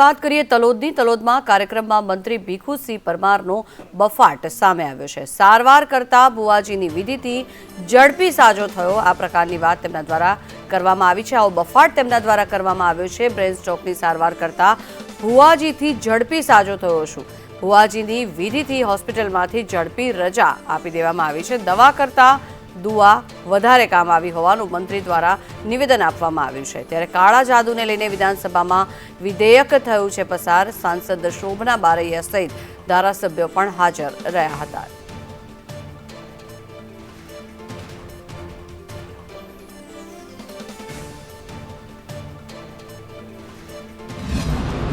વાત કરીએ તલોદની. તલોદમાં કાર્યક્રમમાં મંત્રી ભીખુસિંહ પરમારનો બફાટ સામે આવ્યો છે. સારવાર કરતા બુવાજીની વિધિથી ઝડપી સાજો થયો. આ પ્રકારની વાત તેમના દ્વારા કરવામાં આવી છે. આવો બફાટ તેમના દ્વારા કરવામાં આવ્યો છે. બ્રેન સ્ટ્રોકની સારવાર કરતા ભુવાજીથી ઝડપી સાજો થયો છું. ભુવાજીની વિધિથી હોસ્પિટલમાંથી ઝડપી રજા આપી દેવામાં આવી છે. દવા કરતા દુઆ વધારે કામ આવી હોવાનું મંત્રી દ્વારા નિવેદન આપવામાં આવ્યું છે. ત્યારે કાળા જાદુને લઈને વિધાનસભામાં વિધેયક થયું છે પસાર. સાંસદ શોભના બારૈયા સહિત ધારાસભ્યો પણ હાજર રહ્યા હતા.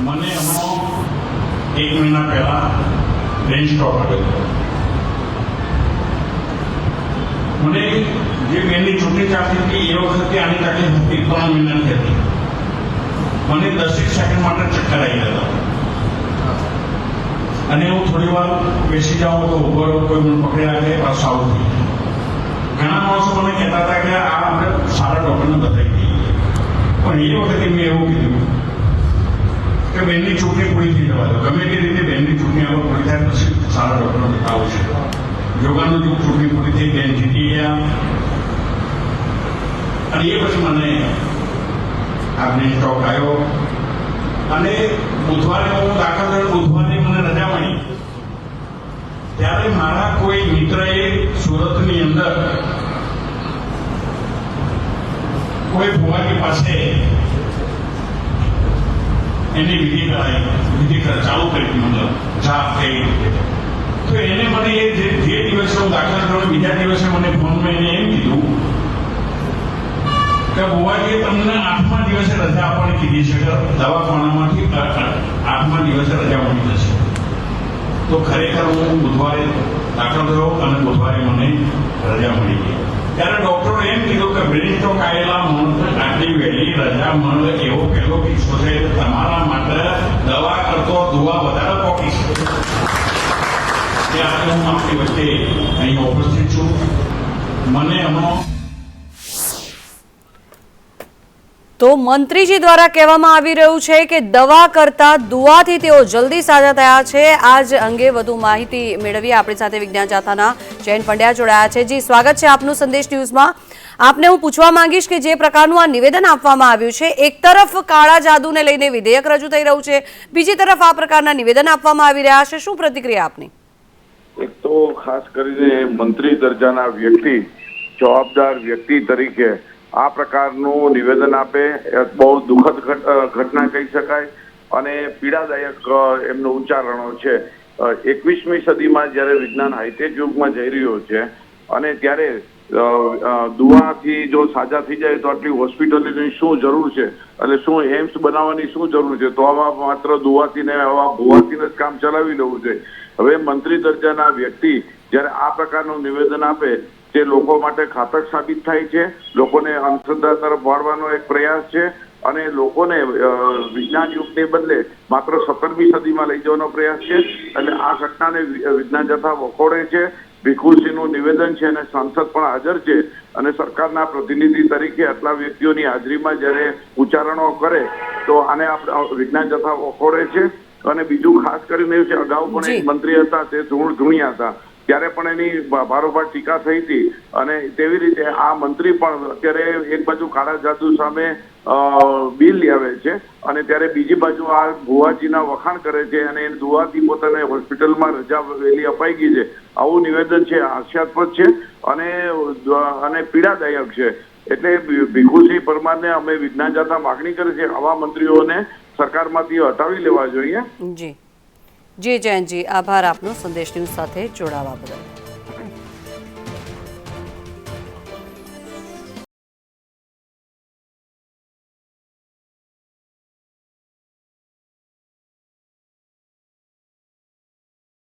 મને હમણાં એક મહિના પહેલા બ્રેન સ્ટ્રોક આવ્યો મને જે બેનની ચૂંટણી ચાલતી હતી, એ વખતે આની તકલીફ હતી ત્રણ મહિનાની હતી મને દસેક સેકન્ડ માટે ચક્કર આવી ગયા. અને હું થોડી વાર બેસી જાઉં તો ઊભો રહું, કોઈ મને પકડી રાખે પાછું આવું થઈ ઘણા માણસો મને કહેતા હતા કે આ આપણે સારા ડોક્ટરને બતાવી દઈએ. પણ એ વખતે મેં એવું કીધું કે બેનની ચૂંટણી પૂરી થઈ જવા દો. ગમે તે રીતે બેનની ચૂંટણી આગળ પૂરી થાય, પછી સારા ડોક્ટરને બતાવવું છે. યોગાનું જો ચૂંટણી પૂરી થઈ જીતી ગયા અને એ પછી મને આપણે સ્ટોક આવ્યો અને બુધવારે હું દાખલ થયો બુધવારે મને રજા મળી. ત્યારે મારા કોઈ મિત્રએ સુરતની અંદર કોઈ ભુવાની પાસે એની વિધિ કરાઈ, વિધિ ચાલુ કરી મતલબ જાપ થઈ તો એને મને એ જે દિવસે હું દાખલા થયો બીજા દિવસે મને ફોનમાં એને એમ કીધું કે બુવાજીએ તમને આઠમા દિવસે રજા આપવાની કીધી છે કે દવાખાનામાંથી આઠમા દિવસે રજા મળી જશે. તો ખરેખર હું બુધવારે દાખલ થયો અને બુધવારે મને રજા મળી ગઈ. ત્યારે ડોક્ટરો એમ કીધું કે બ્રેન સ્ટ્રોક આવેલા આટલી વહેલી રજા મળે એવો પહેલો કિસ્સો છે. તમારા માટે દવા કરતો દુવા વધારે તો મંત્રીજી દ્વારા કહેવામાં આવી રહ્યું છે કે દવા કરતા દુઆથી તેઓ જલ્દી સાજા થયા છે. આ જ અંગે વધુ માહિતી મેળવીએ. આપણી સાથે વિજ્ઞાન જાથાના જૈન પંડ્યા જોડાયા છે. જી, સ્વાગત છે આપનું સંદેશ ન્યૂઝમાં. આપને હું પૂછવા માંગીશ કે જે પ્રકારનું આ નિવેદન આપવામાં આવ્યું છે, એક તરફ કાળા જાદુને લઈને વિધેયક રજૂ થઈ રહ્યું છે, બીજી તરફ આ પ્રકારના નિવેદન આપવામાં આવી રહ્યા છે. શું પ્રતિક્રિયા આપની? એક તો ખાસ કરીને મંત્રી દરજાના વ્યક્તિ, જવાબદાર વ્યક્તિ તરીકે આ પ્રકારનું નિવેદન આપે બહુ દુઃખદ ઘટના કહી શકાય અને પીડાદાયક એમનું ઉચ્ચારણો છે. એકવીસમી સદીમાં જ્યારે વિજ્ઞાન હાઈટેક યુગમાં જઈ રહ્યો છે અને ત્યારે દુઆથી જો સાજા થઈ જાય તો આટલી હોસ્પિટલની શું જરૂર છે? એટલે શું એમ્સ બનાવવાની શું જરૂર છે? તો આવા માત્ર દુવાથી ને આવા ભુવાથી જ કામ ચલાવી લેવું જોઈએ. હવે મંત્રી દરજાના વ્યક્તિ જ્યારે આ પ્રકારનું નિવેદન આપે, તે લોકો માટે ઘાતક સાબિત થાય છે. લોકોને અંધશ્રદ્ધા તરફ વાળવાનો એક પ્રયાસ છે. અને લોકોને વિજ્ઞાન યુગને બદલે માત્ર સત્તરમી સદીમાં લઈ જવાનો પ્રયાસ છે. અને આ ઘટનાને વિજ્ઞાન જથા વખોડે છે. ભીખુસિંહનું નિવેદન છે અને સાંસદ પણ હાજર છે અને સરકારના પ્રતિનિધિ તરીકે આટલા વ્યક્તિઓની હાજરીમાં જ્યારે ઉચ્ચારણો કરે તો આને આપણે વિજ્ઞાન જથા વખોડે છે. અને બીજું ખાસ કરીને એવું છે અગાઉ પણ એક મંત્રી હતા તે ધૂળ ધૂણિયા હતા. ત્યારે પણ એની ભારોભાર ટીકા થઈ હતી. અને તેવી રીતે આ મંત્રી પણ અત્યારે એક બાજુ કાળા જાદુ સામે બિલ આવે છે. અને ત્યારે બીજી બાજુ આ ગુવાજીના વખાણ કરે છે અને એ દુવાથી પોતાને હોસ્પિટલમાં રજા વહેલી અપાઈ ગઈ છે. આવું નિવેદન છે, હાસ્યાસ્પદ છે અને અને પીડાદાયક છે. એટલે ભીખુસિંહ પરમારને અમે વિજ્ઞાન જાતા માગણી કરી છે, આવા મંત્રીઓને સરકારમાંથી હટાવી લેવા જોઈએ. જી. જી જયંતજી, આભાર આપનો. સંદેશ ન્યૂઝ સાથે જોડાવા બદલ.